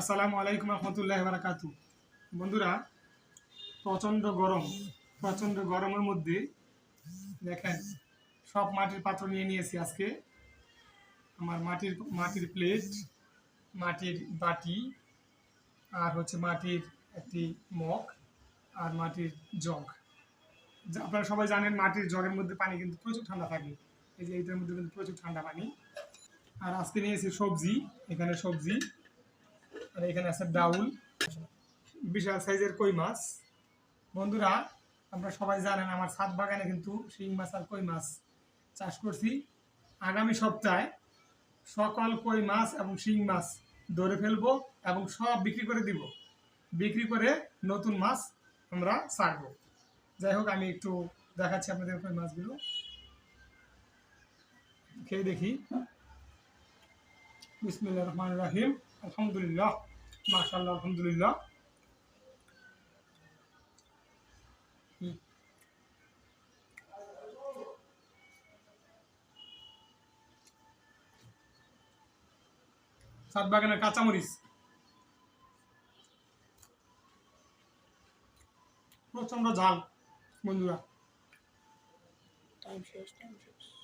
আসসালামু আলাইকুম রহমতুল্লাহ বারাকাতু বন্ধুরা, প্রচণ্ড গরম, প্রচণ্ড গরমের মধ্যে দেখেন, সব মাটির পাত্র নিয়ে নিয়েছি আজকে। আমার মাটির মাটির প্লেট মাটির বাটি, আর হচ্ছে মাটির একটি মগ আর মাটির জগ। আপনারা সবাই জানেন, মাটির জগের মধ্যে পানি কিন্তু প্রচুর ঠান্ডা থাকে। এই যে এইটার মধ্যে কিন্তু প্রচুর ঠান্ডা পানি। আর আজকে নিয়েছি সবজি, এখানে সবজি। আর এখানে আছে ডাউল। বিশাল সাইজের কই মাছ। বন্ধুরা, আপনারা সবাই জানেন আমার ছাদ বাগানে কিন্তু শিং মাছ আর কই মাছ চাষ করছি। আগামী সপ্তাহে সকল কই মাছ এবং শিং মাছ ধরে ফেলব এবং সব বিক্রি করে দিব। বিক্রি করে নতুন মাছ আমরা ছাড়বো। যাই হোক, আমি একটু দেখাচ্ছি আপনাদের কই মাছগুলো। খেয়ে দেখি। বিসমিল্লাহ রহমান রাহিম। আলহামদুলিল্লাহ। মাশাল্লাহ আলহামদুলিল্লাহ। হুম। সাত বাগানের কাঁচামরিচ। প্রচণ্ড ঝাল বন্ধুরা। টাইম শেষ টাইম শেষ।